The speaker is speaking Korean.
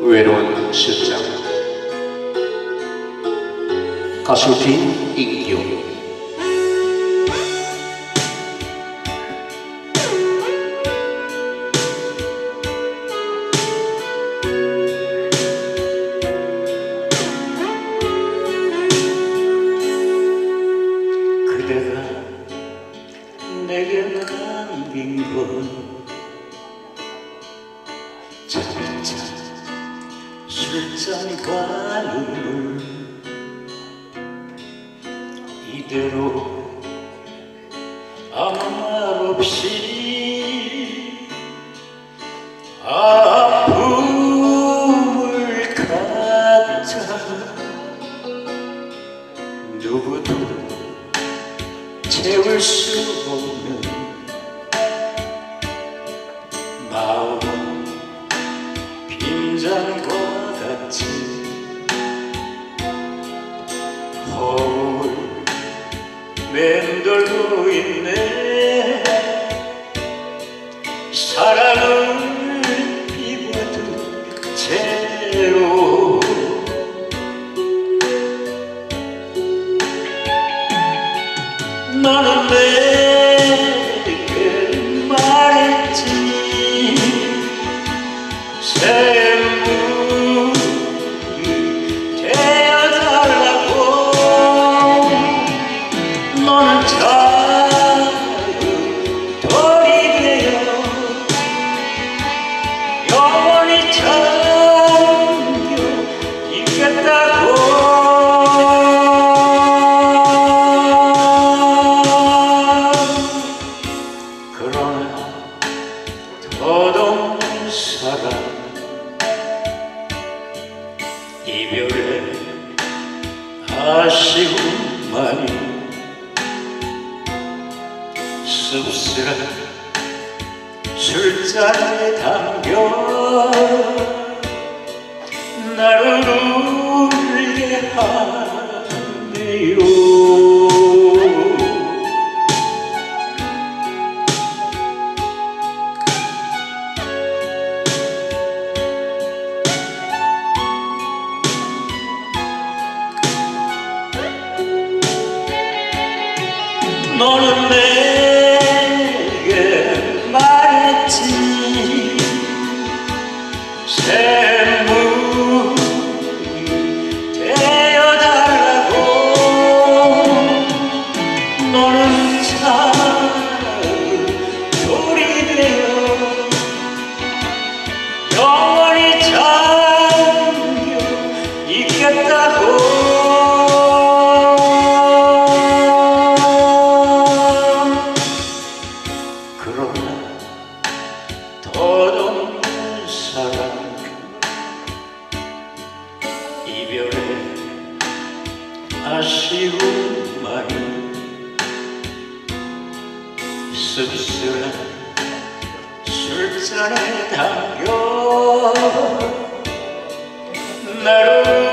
외로운 실장 가수 김인규 그대가 내게 남긴 건 차차 술잔과 눈물. 이대로 아무 말 없이 아픔을 갖자. 누구도 채울 수 없는 마음 맴돌고 있네. 사랑을 입어둔 채로. 너는 내 더없는 사랑 이별의 아쉬움만이 씁쓸한 술잔에 담겨. 나를 울게 하네요 너는 내게 말했지. 샘물이 되어달라고. 너는 작은 돌이 되어 영원히 잠겨 있겠다고 그러나 더없는 사랑 이별의 아쉬움만이 씁쓸한 술잔에 담겨 나를